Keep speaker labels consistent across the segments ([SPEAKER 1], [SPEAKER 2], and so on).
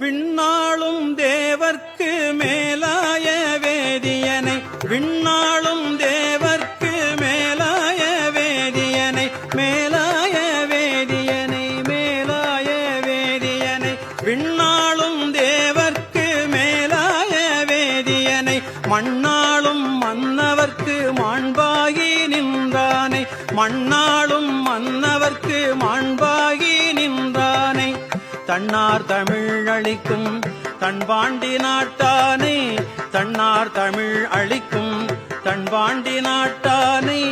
[SPEAKER 1] விண்ணாளும் தேவர்க்கு மேலாய வேதியனை விண்ணாளும் தேவர்க்கு மேலாய வேதியனை மேலாய வேதியனை மேலாய வேதியனை விண்ணாளும் தேவர்க்கு மேலாய வேதியனை மண்ணாளும் மன்னவர்க்கு மாண்பாகி நின்றானை மண்ணாளும் மன்னவர்க்கு மாண்பாகி தன்னார் தமிழ் அளிக்கும். தன்பாண்டி நாட்டானை தன்னார் தமிழ் அளிக்கும். தன்பாண்டி நாட்டானை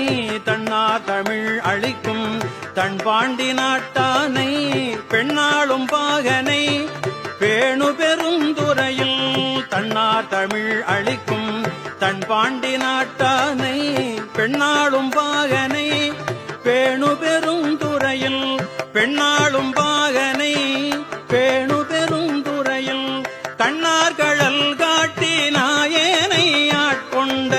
[SPEAKER 1] தன்னார் தமிழ் அளிக்கும். தன்பாண்டி நாட்டானை பெண்ணாளும் பாகனை. பேணு பெருந்துறையில் தன்னார் தமிழ் அளிக்கும். தன் பாண்டி நாட்டானை பெண்ணாளும் பாகனை. பேணு பெருந்துறையில் பெண்ணாளும் பாகனை. பேணு பெருந்துறையில் கண்ணார்களல் காட்டி நாயேனை ஆட்கொண்ட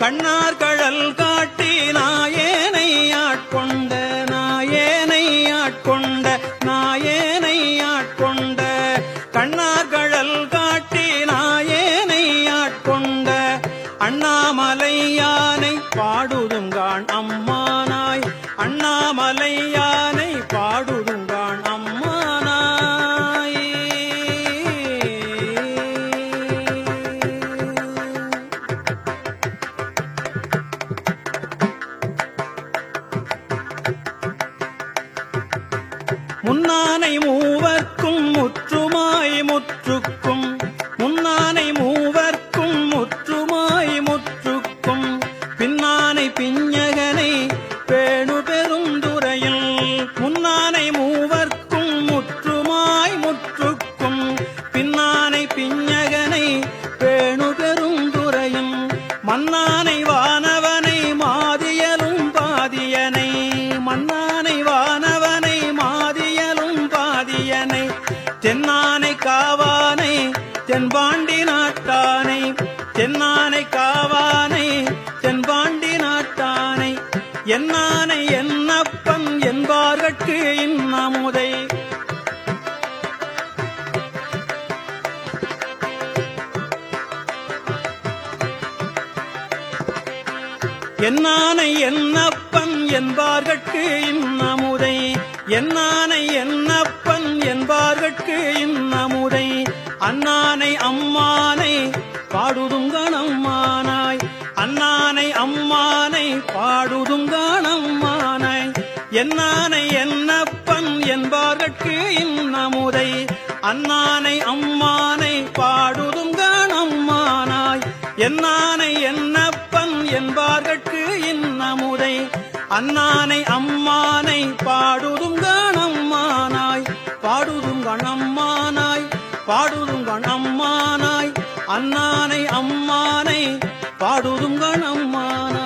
[SPEAKER 1] கண்ணார்களல் காட்டி நாயேனை ஆட்கொண்ட நாயேனை ஆட்கொண்ட நாயே அண்ணாமலை யானை பாடுதுங்கான் அம்மானாய். அண்ணாமலை யானை பாடுதுங்கான் அம்மானாய். முன்னானை மூவர்க்கும் முற்றுமாய் முற்றுக்கும் தென்பாண்டி நாட்டானை தென்னானை காவானை தென்பாண்டி நாட்டானை என்னானை என்னப்பன் என்பார்கட்கு இன்னமுதை. என்னானை என்னப்பன் என்பார்கட்கு இன்னமுதை. என்னானை என்னப்பன் என்பார்கட்கு இன்னமுதை. அண்ணானை அம்மானை பாடுதுங்கணம்மானாய் அண்ணானை அம்மானை பாடுதுங்கணம்மானாய் என்னானை என்னப்பன் என்பார்கட்கு இன்னமுதை அண்ணானை அம்மானை பாடுதுங்கணம்மானாய் என்னானை என்னப்பன் என்பார்கட்கு இன்னமுதை அண்ணானை அம்மானை பாடுதுங்கணம்மானாய் பாடுதுங்கணம்மானாய் பாடுதுங்கணம்மானாய் அண்ணானை அம்மானை பாடுதுங்கணம்மானாய் பாடுதுங்கணம்மானாய்